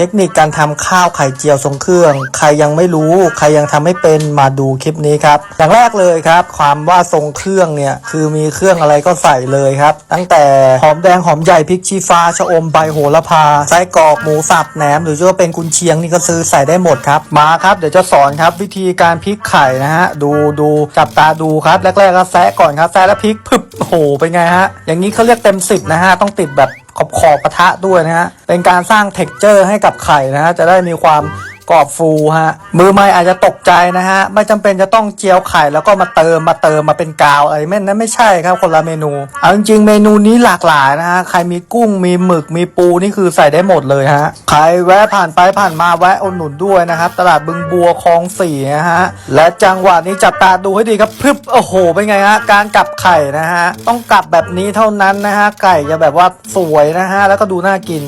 เทคนิคการทำข้าวไข่เจียวทรงเครื่อง ใครยังไม่รู้ ใครยังทำไม่เป็นมาดูคลิปนี้ครับ อย่างแรกเลยครับ ความว่าทรงเครื่องเนี่ยคือมีเครื่องอะไรก็ใส่เลยครับ ตั้งแต่หอมแดงหอมใหญ่พริกชี้ฟ้าชะอมใบโหระพาไส้กรอกหมูสับแหนม หรือจะเป็นกุนเชียงนี่ก็ซื้อใส่ได้หมดครับ มาครับเดี๋ยวจะสอนครับวิธีการพลิกไข่นะฮะดูดูจับตาดูครับแรกๆก็แซะก่อนครับแซะแล้วพลิกพึบโอ้โหเป็นไงฮะอย่างนี้เขาเรียกเต็มสิบนะฮะต้องติดแบบ ขอบขอบกระทะด้วยนะฮะเป็นการสร้างเท็กเจอร์ให้กับไข่นะฮะจะได้มีความ กรอบฟูฮะมือใหม่อาจจะตกใจนะฮะไม่จำเป็นจะต้องเจียวไข่แล้วก็มาเติมมาเติมมาเป็นกาวอะไรไม่นั้นไม่ใช่ครับคนละเมนู เอาจริงๆเมนูนี้หลากหลายนะฮะใครมีกุ้งมีหมึกมีปูนี่คือใส่ได้หมดเลยฮะใครแวะผ่านไปผ่านมาแวะอุดหนุนด้วยนะครับตลาดบึงบัวคลองสี่นะฮะและจังหวะนี้จับตาดูให้ดีครับพึบโอ้โหเป็นไงฮะการกลับไข่นะฮะต้องกลับแบบนี้เท่านั้นนะฮะไก่จะแบบว่าสวยนะฮะแล้วก็ดูน่ากิน